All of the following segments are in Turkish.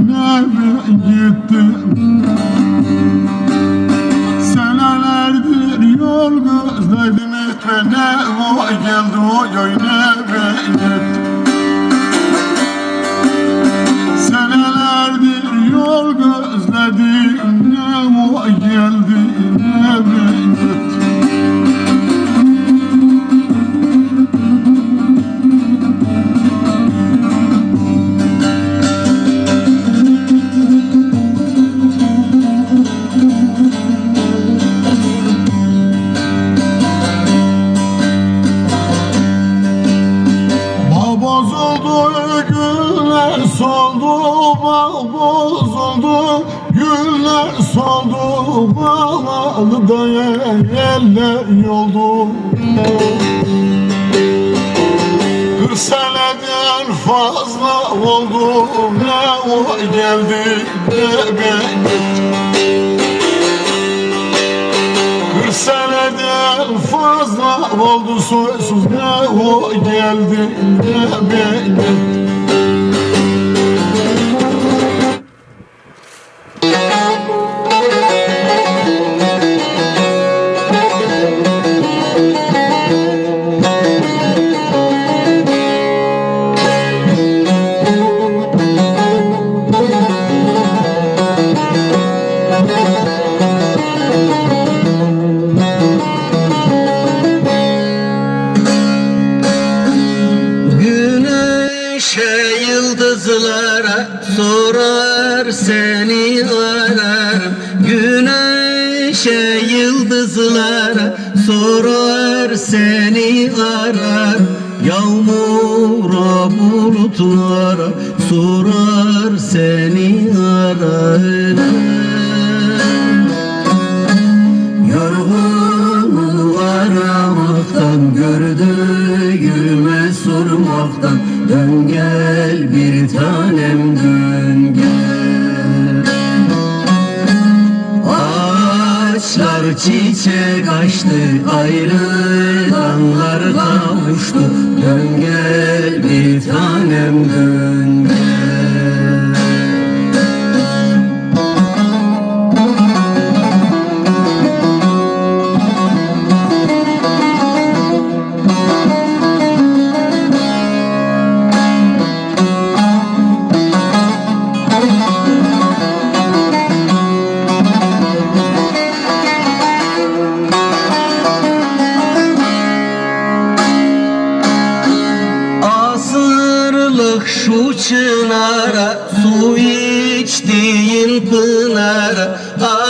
eve gittim Senelerdir yol gözledim etme Ne o geldi o yön eve gittim Senelerdir yol gözledim Ne o geldi bozuldu güller soldu Bağ bozuldu güller soldu Bağlı da yerler yoldu. Kırk seneden fazla oldu Ne o geldi ne ben. gittim seneden fazla oldu soysuz ne o geldi ne ben gittim Güneşe sorar seni ararım Güneşe yıldızlara sorar seni arar. Yağmura bulutlara sorar seni ararım Yorgunum aramaktan Gördüğüme sormaktan Dön gel bir tanem dön gel Ağaçlar çiçek açtı Ayrılanlar kavuştu Dön gel bir tanem dön pınara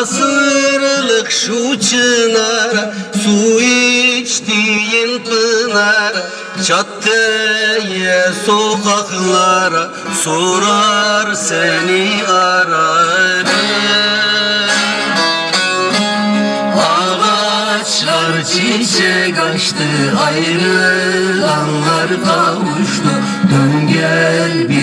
Asırlık şu çınara Su içtiğin pınara Caddeye sokaklara Sorar seni ararım. Ağaçlar çiçek açtı Ayrılanlar kavuştu. Dön gel bir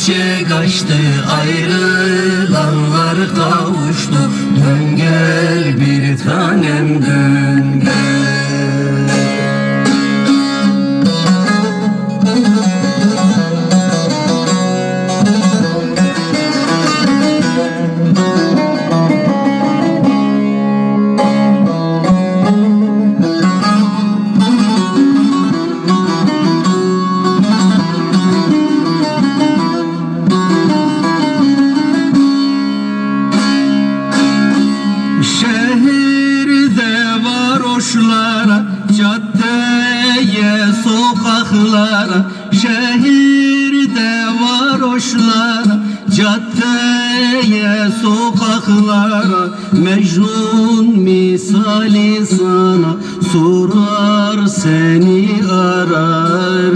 Ağaçlar çiçek açtı Ayrılanlar kavuştu. Dön gel bir tanem dön varoşlara, caddeye, sokaklara. Mecnun misali sana sorar seni arar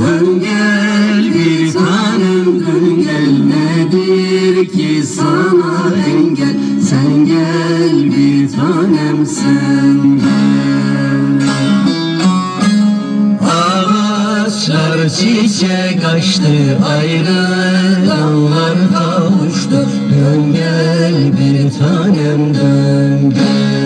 Dön gel bir tanem dön gel. Nedir ki sana engel? Sen gel bir tanem sen gel Ağaçlar çiçek açtı Ayrılanlar kavuştu. Dön gel bir tanem dön gel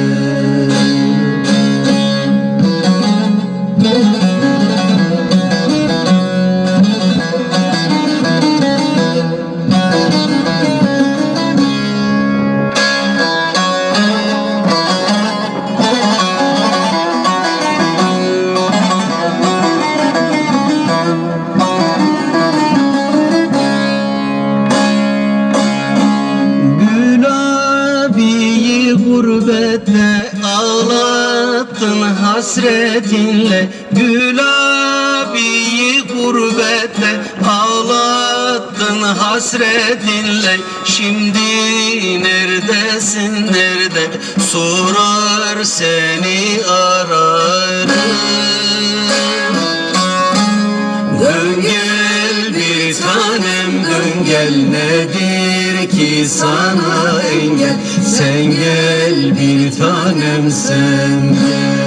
gurbette ağlattın hasretinle. Gül abiyi gurbette ağlattın hasretinle. Şimdi neredesin nerede? Sorar seni ararım. Dön gel bir tanem dön gel nedir ki sana engel. Sen gel bir tanem sen gel